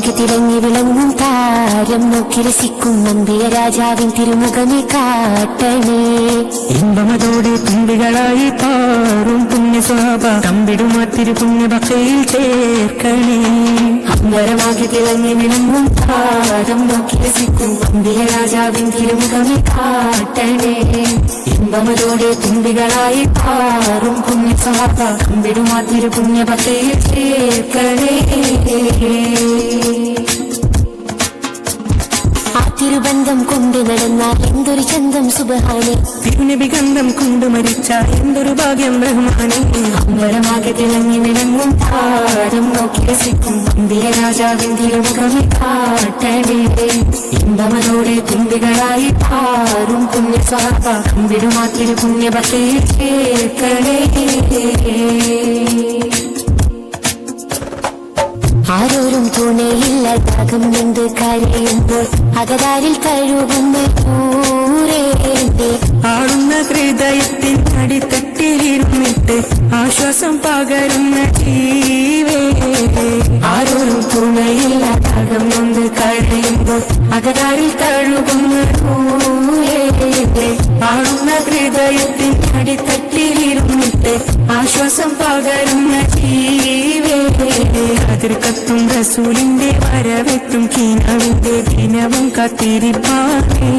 തിളങ്ങി വിളങ്ങും താരം നോക്കി രസിക്കും നമ്പിയ രാജാവിൻ തിരുമുഖമേ കാട്ടണേ. ഇമ്പമതോടെ തുമ്പികളായി പാറും പുണ്യസ്വഭാവ തമ്പിടുമാ തിരുപുണ്യ ഭക്തയിൽ ചേർക്കണേ. അമ്പരമാകെ തിളങ്ങി വിളങ്ങും താരം നോക്കി രസിക്കും നമ്പിയ രാജാവിൻ തിരുമുഖമേ കാട്ടണേ. ഇമ്പമതോടെ തുമ്പികളായി പാറും പുണ്യസ്വാപ തമ്പിടുമാ തിരുപുണ്യ ഭക്തയിൽ ചേർക്കണേ. സുബഹാനെ. തിരുനബി ഗന്ധം കൊണ്ടു മരിച്ച എന്തൊരു ഭാഗ്യം റഹ്മാനെ അമ്പലമാകെ തിളങ്ങി വിളങ്ങും താരം നോക്കി രസിക്കും. ഇന്ത്യ രാജാവിൻ തിരുമുഖമേ കാട്ടണേ. ഇമ്പമതോടെ തുമ്പികളായി പാറും പുണ്യസ്വാപ അമ്പിടുമാ തിരുപുണ്യ ഭക്തയിൽ ചേർക്കണേ ആരോരും തുണയില്ലാതാകും എന്ത് കരയുമ്പോൾ അകതാരിൽ കഴുകുന്ന ആളുന്ന ഹൃദയത്തിൻ അടിത്തട്ടിലിരുന്നിട്ട് ആശ്വാസം പകരുന്ന ജീവേ. ആരോരും തുണയില്ല എന്ത് റസൂലിന്റെ വരവെത്തും കീനാവിന്റെ ദിനവും കത്തിരിപ്പാണേ.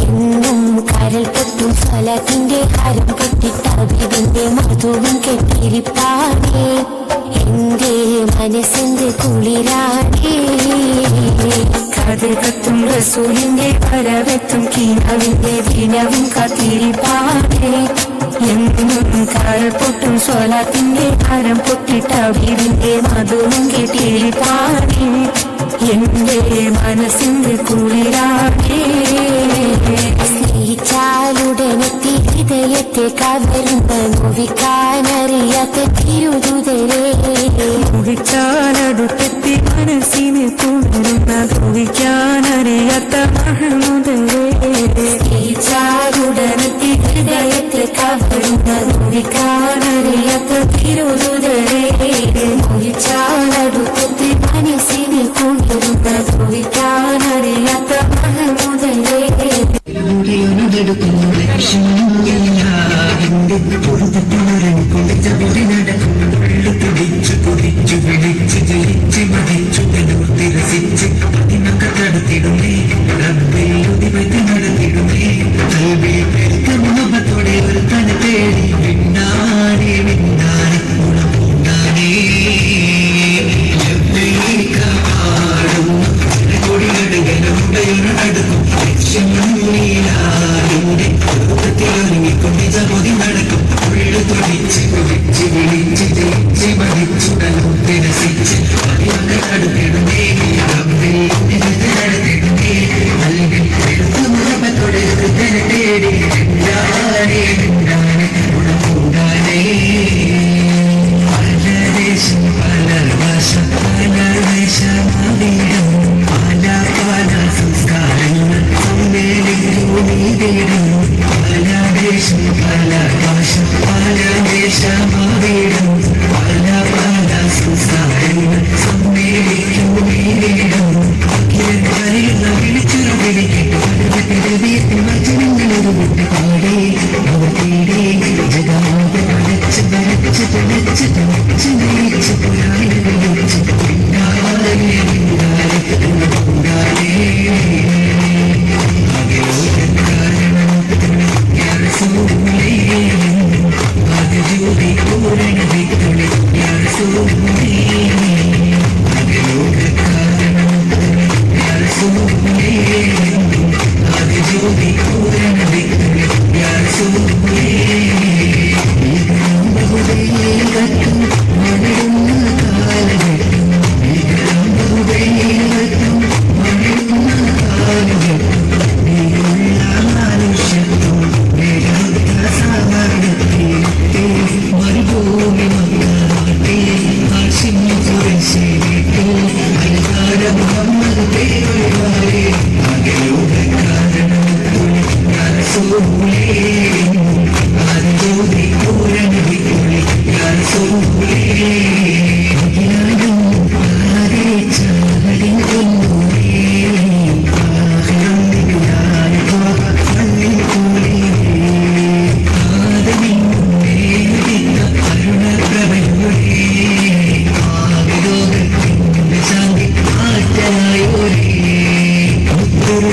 എന്നും കരൽ പൊട്ടും ഫലത്തിന്റെ ഹരം പൊട്ടിട്ടവിന്റെ മധുവും കെട്ടിരിപ്പാടേ എന്റെ മനസ്സിന്റെ കുളിരാടേ അതിർ കത്തും റസൂലിന്റെ വരവെത്തും കീനാവിന്റെ ദിനവും കത്തിരിപ്പാണേ. എന്നും കാൽ പൊട്ടും സ്വലാത്തിന്റെ ഹരം പൊട്ടിട്ട വീടിന്റെ മധുവും പാടി. എന്റെ മനസ്സിന്റെ കുളിരാടേ സ്നേഹിച്ചാലുടനെത്തി ഹൃദയത്തെ കവരുന്ന നോവിക്കാനറിയാത്ത തിരുതുതരേ. ൂഹിച്ചാലടുത്തെത്തി മനസ്സിന്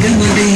நீங்கள் மீண்டும்